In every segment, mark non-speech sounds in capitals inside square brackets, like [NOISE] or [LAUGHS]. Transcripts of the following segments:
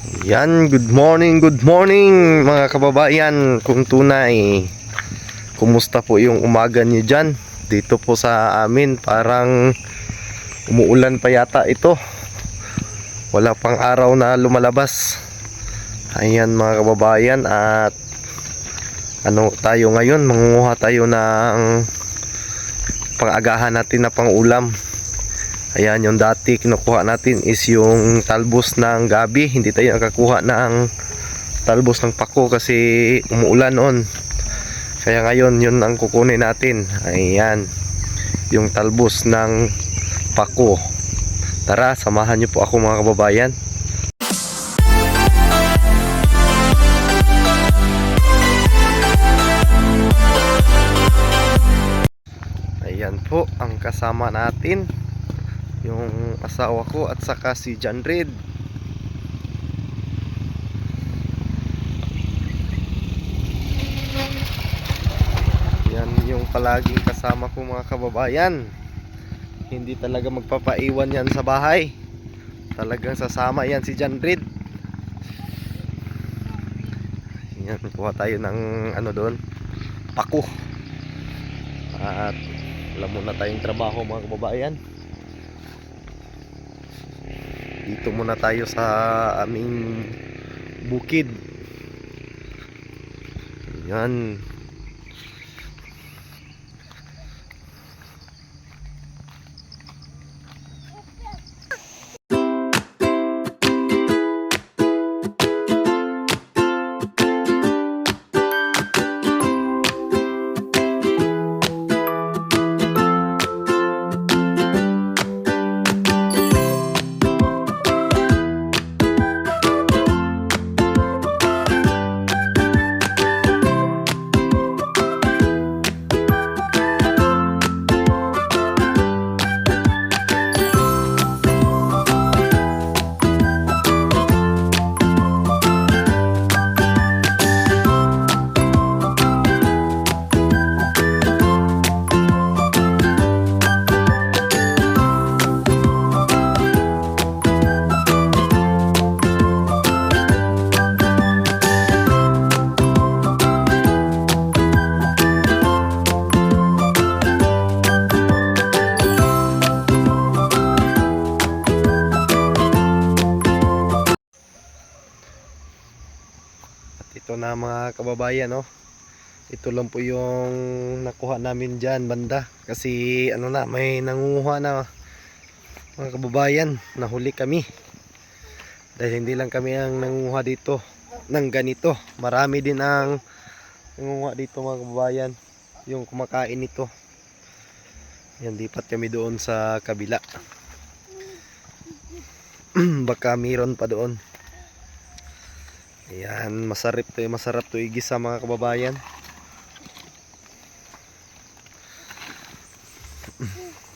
Yan, good morning, good morning mga kababayan. Kung tunay, kumusta po yung umaga niyo dyan? Dito po sa amin, parang umuulan pa yata ito. Wala pang araw na lumalabas. Ayan mga kababayan at ano tayo ngayon, mangunguha tayo ng pang-agahan natin na pang-ulam. Ayan, yung dati kinukuha natin is yung talbos ng gabi. Hindi tayo nakakuha ng talbos ng pako kasi umuulan noon. Kaya ngayon, yun ang kukunin natin. Ayan, yung talbos ng pako. Tara, samahan niyo po ako mga kababayan. Ayan po ang kasama natin yung asawa ko at saka si John Reed. Yan yung palaging kasama ko mga kababayan. Hindi talaga magpapaiwan yan sa bahay. Talagang sasama yan si John Reed. Yan kuha tayo ng ano doon pako at alam mo na tayong trabaho mga kababayan dito muna tayo sa aming bukid. Yan kababayan, no. Ito lang po yung nakuha namin diyan banda kasi ano na may nangunguha na mga kababayan, nahuli kami. Dahil hindi lang kami ang nangunguha dito ng ganito. Marami din ang nangunguha dito mga kababayan, yung kumakain nito. Yan lipat kami doon sa kabila. [CLEARS THROAT] Baka mayroon pa doon. Ayan, masarap to, masarap to igisa mga kababayan. [CLEARS THROAT]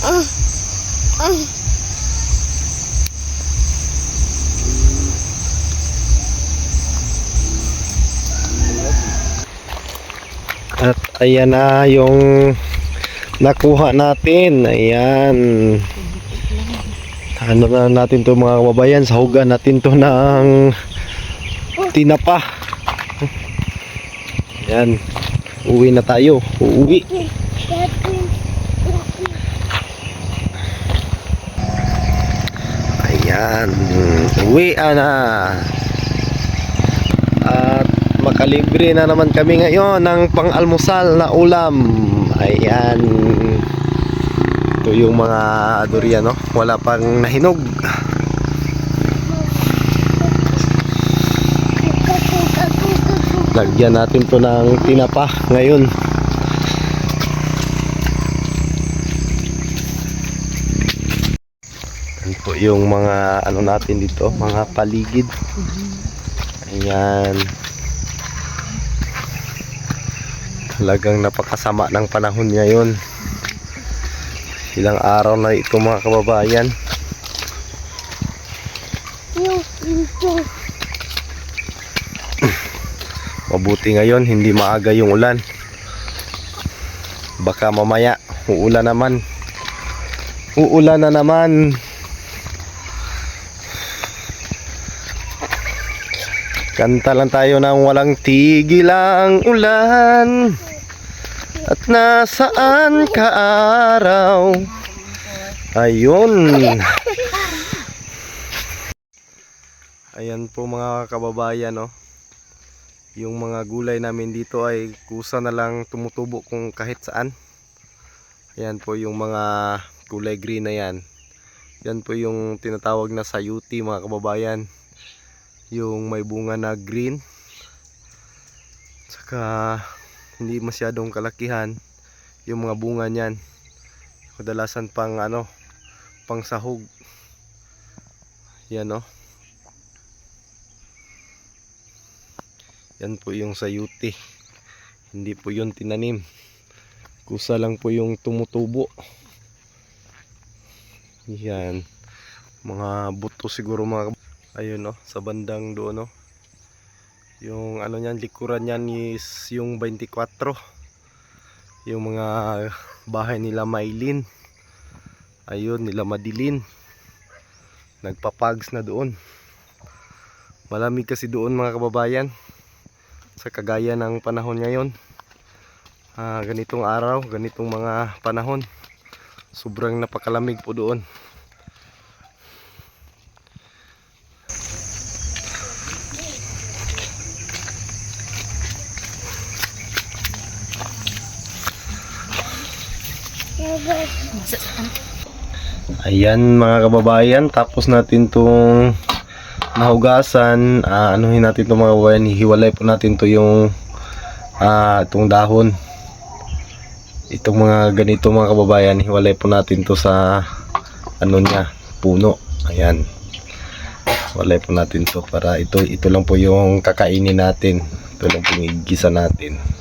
Ah. Ah. At ayan na yung nakuha natin. Ayan. Ano na natin to mga kababayan. Sahugan natin to ng tinapa. Ayan. Uwi na tayo. Uuwi. Ayan. Uwi na. At makalibre na naman kami ngayon ng pang-almusal na ulam. Ayan. Ito yung mga durian, no? Wala pang nahinog. Lagyan natin to ng tinapa ngayon. Yan po yung mga ano natin dito, mga paligid. Ayan. Talagang napakasama ng panahon ngayon. Ilang araw na ito mga kababayan. Mabuti ngayon, hindi maaga yung ulan. Baka mamaya, uulan naman. Uulan na naman. Kanta lang tayo ng walang tigil ang ulan. At nasaan ka araw? Ayun. Ayan po mga kababayan, no yung mga gulay namin dito ay kusa na lang tumutubo kung kahit saan ayan po yung mga kulay green na yan yan po yung tinatawag na sayuti mga kababayan yung may bunga na green saka hindi masyadong kalakihan yung mga bunga niyan kadalasan pang ano pang sahog yan no Yan po yung sayuti. Hindi po yun tinanim. Kusa lang po yung tumutubo. Yan. Mga buto siguro mga Ayun no, sa bandang doon no. Yung ano niyan, likuran niyan is yung 24. Yung mga bahay nila Maylin. Ayun, nila Madilin. Nagpapags na doon. Malamig kasi doon mga kababayan sa kagaya ng panahon ngayon Ah, ganitong araw, ganitong mga panahon sobrang napakalamig po doon ayan mga kababayan tapos natin tong nahugasan. Ah, anuhin natin itong mga kababayan hihiwalay po natin to yung ah, itong dahon. Itong mga ganito mga kababayan hiwalay po natin to sa ano niya puno. Ayan. Walay po natin to para ito ito lang po yung kakainin natin. Ito lang po yung natin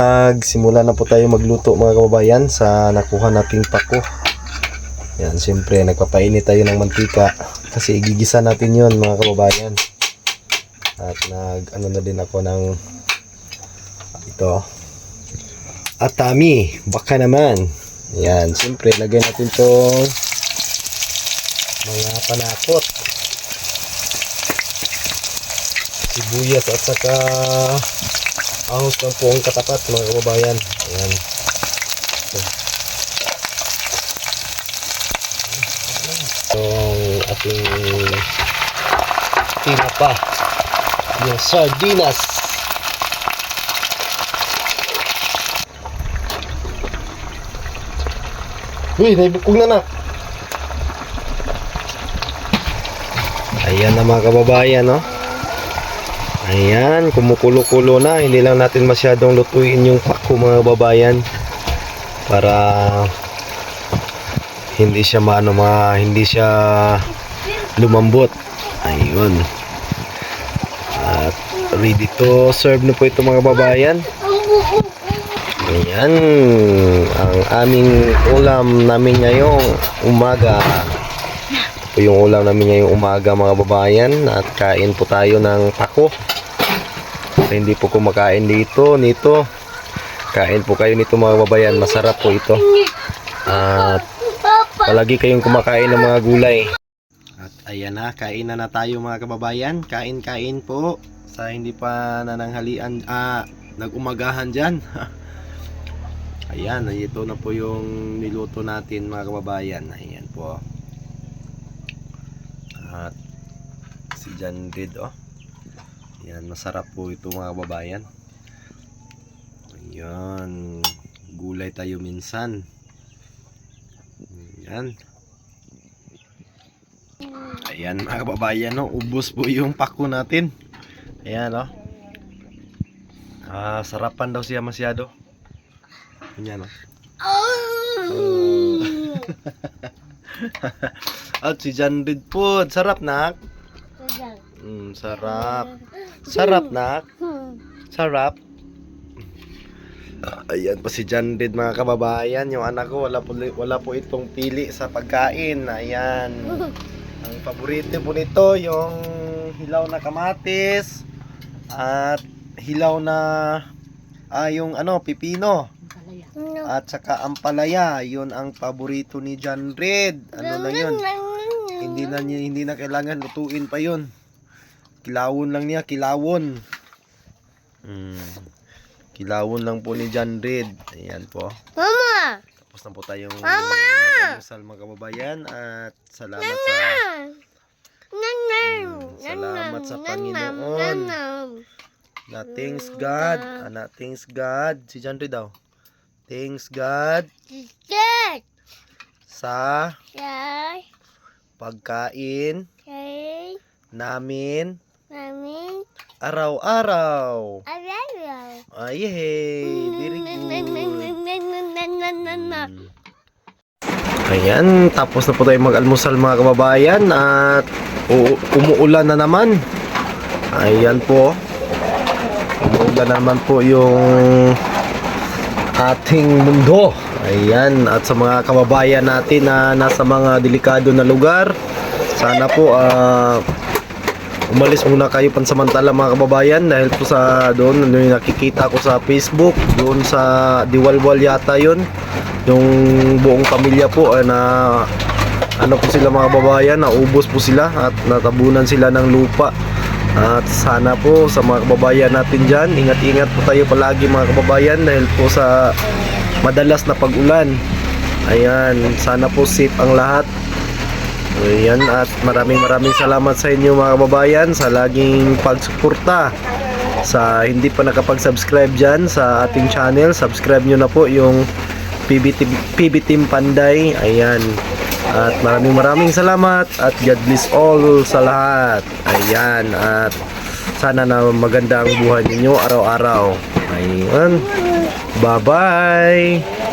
Magsimula na po tayo magluto mga kababayan sa nakuha nating pako. Yan, siyempre nagpapainit tayo ng mantika kasi igigisa natin yon mga kababayan. At nag ano na din ako ng ito. Atami, baka naman. Yan, siyempre lagyan natin tong mga panakot. Sibuyas at saka ahos ng buong katapat mga kababayan. Ayan. Itong ating tinapa. Yung sardinas. Uy, naibukog na na. Ayan na mga kababayan, no? Ayan, kumukulo-kulo na. Hindi lang natin masyadong lutuin yung pako mga kababayan. Para hindi siya maano mga hindi siya lumambot. Ayun. At ready to serve na po ito mga kababayan. Ayan, ang aming ulam namin ngayong umaga. Po yung ulam namin ngayong umaga mga babayan at kain po tayo ng pako. Sa hindi po kumakain dito, nito. Kain po kayo nito mga babayan, masarap po ito. At palagi kayong kumakain ng mga gulay. At ayan na, kain na na tayo mga kababayan. Kain-kain po sa hindi pa nananghalian, ah, nagumagahan dyan. [LAUGHS] Ayan, ito na po yung niluto natin mga kababayan. Ayan po. At si John Reed oh. Ayan, masarap po ito mga kababayan. Ayan, gulay tayo minsan. Ayan. Ayan mga kababayan, no? ubos po yung pako natin. Ayan, oh. Ah, sarapan daw siya masyado. Ayan, oh. [LAUGHS] At si John Reed po, sarap nak. Mm, sarap. Sarap nak. Sarap. Ayan pa si John Reed mga kababayan. Yung anak ko wala po, wala po itong pili sa pagkain. Ayan. Ang paborito po nito yung hilaw na kamatis at hilaw na ah, yung ano pipino at saka ampalaya. Yun ang paborito ni John Reed. Ano na yun? Hindi na niya hindi na kailangan lutuin pa 'yon. Kilawon lang niya, kilawon. Mm. Kilawon lang po ni John Reed. Ayan po. Mama! Tapos na po tayong Mama! mag-almusal mga kababayan at salamat sa Nanam! Mm, salamat sa Panginoon. na thanks God. Ana, thanks God. Si John Reed daw. Thanks God Good! sa Yay! pagkain Okay! namin Araw-araw. Araw! Ay, hey, very good. Ayan, tapos na po tayo mag-almusal mga kababayan at umuulan na naman. Ayan po. Umuulan na naman po yung ating mundo. Ayan, at sa mga kababayan natin na nasa mga delikado na lugar, sana po ah, umalis muna kayo pansamantala mga kababayan dahil po sa doon ano yung nakikita ko sa Facebook doon sa Diwalwal yata yun. Yung buong pamilya po ay na ano po sila mga kababayan naubos po sila at natabunan sila ng lupa. At sana po sa mga kababayan natin dyan ingat-ingat po tayo palagi mga kababayan dahil po sa madalas na pag-ulan. Ayan sana po safe ang lahat Ayan at maraming maraming salamat sa inyo mga kababayan sa laging pagsuporta sa hindi pa nakapag-subscribe dyan sa ating channel. Subscribe nyo na po yung PB PB Team Panday. Ayan at maraming maraming salamat at God bless all sa lahat. Ayan at sana na maganda ang buhay ninyo araw-araw. Ayan bye bye